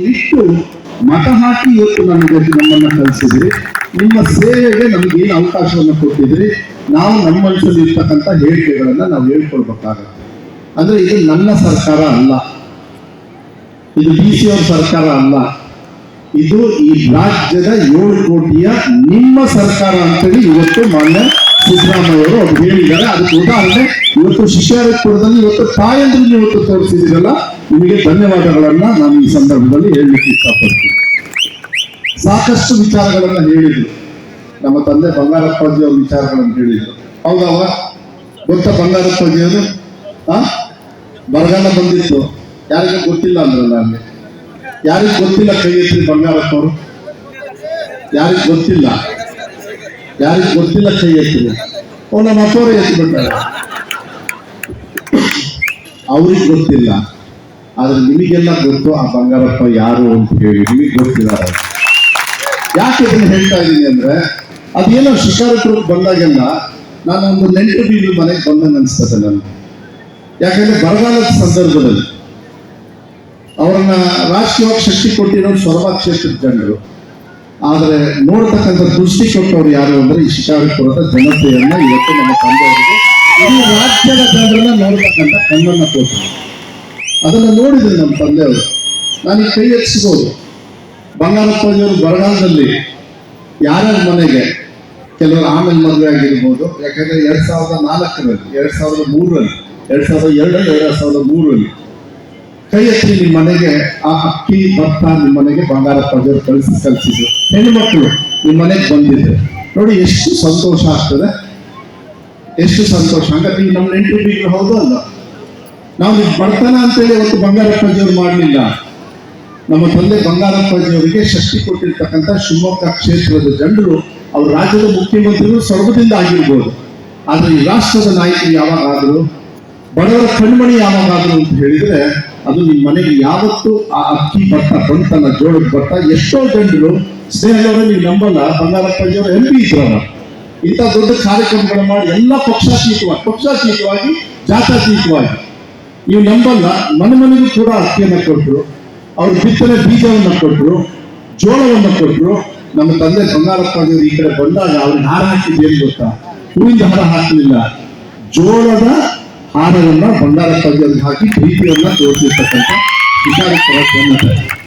ಇಟ್ಟು ಮತ ಹಾಕಿ ಇವತ್ತು ನಮಗೆ ನಮ್ಮನ್ನ ಕಳಿಸಿದ್ರಿ. ನಿಮ್ಮ ಸೇವೆಗೆ ನಮ್ಗೆ ಏನು ಅವಕಾಶವನ್ನು ಕೊಟ್ಟಿದ್ರಿ. ನಾವು ನಮ್ಮ ಮನಸ್ಸಲ್ಲಿ ಇರ್ತಕ್ಕಂಥ ಹೇಳಿಕೆಗಳನ್ನ ನಾವು ಹೇಳ್ಕೊಳ್ಬೇಕಾಗತ್ತೆ. ಅಂದ್ರೆ ಇದು ನನ್ನ ಸರ್ಕಾರ ಅಲ್ಲ. ಇದು ಡಿ ಸಿ ಅವ್ರ ಸರ್ಕಾರ ಅಲ್ಲ. ಇದು ಈ ರಾಜ್ಯದ ಏಳು ಕೋಟಿಯ ನಿಮ್ಮ ಸರ್ಕಾರ ಅಂತೇಳಿ ಇವತ್ತು ಮಾನ್ಯ ಸಿದ್ದರಾಮಯ್ಯ ಅವರು ಅವ್ರು ಹೇಳಿದ್ದಾರೆ. ಅದಕ್ಕೆ ಉದಾಹರಣೆ, ಇವತ್ತು ಶಿಷ್ಯಾರಪುರದಲ್ಲಿ ಇವತ್ತು ತಾಯಂದ್ರಿಗೆ ಇವತ್ತು ತೋರಿಸಿದಿರಲ್ಲ ನಿಮಗೆ ಧನ್ಯವಾದಗಳನ್ನ ನಾನು ಈ ಸಂದರ್ಭದಲ್ಲಿ ಹೇಳಲಿಕ್ಕೆ ಇಷ್ಟಪಡ್ತೀನಿ. ಸಾಕಷ್ಟು ವಿಚಾರಗಳನ್ನ ಹೇಳಿದ್ರು. ನಮ್ಮ ತಂದೆ ಬಂಗಾರಪ್ಪಾಜಿ ಅವ್ರ ವಿಚಾರಗಳನ್ನು ಹೇಳಿದ್ರು. ಹೌದವ ಬಂಗಾರಪ್ಪಾಜಿ ಅವರು? ಆ? ಬರಗಾಲ ಬಂದಿತ್ತು. ಯಾರಿಗೂ ಗೊತ್ತಿಲ್ಲ ಅಂದ್ರಲ್ಲ ಅಲ್ಲಿ ಯಾರಿಗೂ ಗೊತ್ತಿಲ್ಲ ಕೈ ಎತ್ತಿ ಬಂಗಾರಪ್ಪ ಅವರು? ಯಾರಿಗೂ ಗೊತ್ತಿಲ್ಲ? ಯಾರಿಗೂ ಗೊತ್ತಿಲ್ಲ ಕೈ ಎತ್ತಿ? ಓ, ನಮ್ಮ ಅಪ್ಪವರೇ ಎತ್ತಿ ಬಿಟ್ಟಾರೆ ಅವ್ರಿಗೆ ಗೊತ್ತಿಲ್ಲ. ಆದ್ರೆ ನಿಮಗೆಲ್ಲ ಗೊತ್ತು ಆ ಬಂಗಾರಪ್ಪ ಯಾರು ಅಂತ ಹೇಳಿ, ನಿಮಗೆ ಗೊತ್ತಿದ್ದಾರೆ ಯಾಕೆ ಇದನ್ನ ಹೇಳ್ತಾ ಇದ್ದೀನಿ ಅಂದ್ರೆ, ಅದೇನೋ ಶಿಕಾರಪುರಕ್ಕೆ ಬಂದಾಗೆಲ್ಲ ನಾನು ಒಂದು ನೆಂಟು ಬೀದಿ ಮನೆಗೆ ಬಂದಂಗೆ ಅನಿಸ್ತದೆ ನನಗೆ ಯಾಕಂದ್ರೆ ಬರಗಾಲದ ಸಂದರ್ಭದಲ್ಲಿ ಅವರನ್ನ ರಾಜಕೀಯವಾಗಿ ಶಕ್ತಿ ಕೊಟ್ಟಿರೋ ಸ್ವರ್ಭ ಕ್ಷೇತ್ರದ ಜನರು. ಆದರೆ ನೋಡ್ತಕ್ಕಂಥ ದೃಷ್ಟಿ ಕೊಟ್ಟವ್ರು ಯಾರು ಅಂದ್ರೆ ಈ ಶಿಕಾರಪುರದ ಜನತೆಯನ್ನ ಇವತ್ತು ನಮ್ಮ ತಂದೆಯವರಿಗೆ ಈ ರಾಜ್ಯದ ಜನರನ್ನ ನೋಡ್ತಕ್ಕಂಥ ಕಣ್ಣನ್ನ ಕೊಟ್ಟರು ಅದನ್ನ ನೋಡಿದ್ರು ನಮ್ಮ ತಂದೆಯವರು. ನಾನು ಕೈ ಎತ್ತಿಸ್ಬೋದು. ಬಂಗಾರಪ್ಪಜಿಯವರು ಬರಗಾಲದಲ್ಲಿ ಯಾರ್ಯಾರ ಮನೆಗೆ ಕೆಲವರು ಆಮೇಲೆ ಮದುವೆ ಆಗಿರ್ಬೋದು. ಯಾಕಂದ್ರೆ ಎರಡ್ ಸಾವಿರದ ನಾಲ್ಕರಲ್ಲಿ, ಎರಡ್ ಸಾವಿರದ ಮೂರರಲ್ಲಿ, ಎರಡ್ ಸಾವಿರದ ಎರಡರಲ್ಲಿ ಎರಡ್ ಸಾವಿರದ ಮೂರರಲ್ಲಿ ಕೈ ಎತ್ತಿ ನಿಮ್ಮ ಮನೆಗೆ, ಆ ಅಕ್ಕಿ ಭತ್ತ ನಿಮ್ಮ ಮನೆಗೆ ಬಂಗಾರಪ್ಪಜಿಯವರು ಕಳಿಸಿ ಕಳಿಸಿದ್ರು ಹೆಣ್ಮಕ್ಳು ನಿಮ್ಮ ಮನೆಗೆ ಬಂದಿದ್ರು. ನೋಡಿ, ಎಷ್ಟು ಸಂತೋಷ ಆಗ್ತದೆ. ಎಷ್ಟು ಸಂತೋಷ. ನೀವು ನಮ್ಮ ನೆಂಟು ಬೀಗರು ಹೌದು ಅಲ್ಲ? ನಾವು ಬಡತನ ಅಂತೇಳಿ ಅವತ್ತು ಬಂಗಾರಪ್ಪಜಿಯವರು ಮಾಡಲಿಲ್ಲ. ನಮ್ಮ ತಂದೆ ಬಂಗಾರಪ್ಪಜಿಯವರಿಗೆ ಶಕ್ತಿ ಕೊಟ್ಟಿರ್ತಕ್ಕಂಥ ಶಿವಮೊಗ್ಗ ಕ್ಷೇತ್ರದ ಜನರು, ಅವ್ರ ರಾಜ್ಯದ ಮುಖ್ಯಮಂತ್ರಿಗಳು ಸ್ವರ್ಗದಿಂದ ಆಗಿರ್ಬೋದು. ಆದರೆ ಈ ರಾಷ್ಟ್ರದ ನಾಯಕರು ಯಾವಾಗಾದರೂ, ಬಡವರ ಕಣ್ಮಣಿ ಯಾವಾಗ ಆದ್ರು ಅಂತ ಹೇಳಿದ್ರೆ, ಅದು ನಿಮ್ಮ ಮನೆಗೆ ಯಾವತ್ತು ಆ ಅಕ್ಕಿ ಭತ್ತ ಬಂತನ ಜೋಳದ ಭತ್ತ, ಎಷ್ಟೋ ಜನರು ಸ್ನೇಹದವರು ನೀವು ನಂಬಲ್ಲ ಬಂಗಾರಪ್ಪಜಿಯವರು ಎಂ ಪಿ ಇದ್ರವ ಇಂಥ ದೊಡ್ಡ ಕಾರ್ಯಕ್ರಮಗಳು ಮಾಡಿ ಎಲ್ಲ ಪಕ್ಷಾತೀತವಾಗಿ ಪಕ್ಷಾತೀತವಾಗಿ ಜಾತ್ಯಾತೀತವಾಗಿ ನೀವು ನಂಬಲ್ಲ, ಮನೆ ಮನೆಗೂ ಕೂಡ ಅಕ್ಕಿಯನ್ನ ಕೊಟ್ಟರು. ಅವ್ರು ಬಿತ್ತನೆ ಬೀಜವನ್ನ ಕೊಟ್ಟರು, ಜೋಳವನ್ನ ಕೊಟ್ಟರು. ನಮ್ಮ ತಂದೆ ಬಂಗಾರಪ್ಪ ಈ ಕಡೆ ಬಂದಾಗ ಅವ್ರಿಗೆ ಹಾರ ಹಾಕಿದ್ದು ಏನು ಗೊತ್ತಾ? ಹೂವಿನ ಹಾರ ಹಾಕಲಿಲ್ಲ. ಜೋಳದ ಹಾರವನ್ನ ಬಂಗಾರಪ್ಪ ಹಾಕಿ ಪ್ರೀತಿಯನ್ನ ತೋರಿಸಿರ್ತಕ್ಕಂಥ ವಿಚಾರ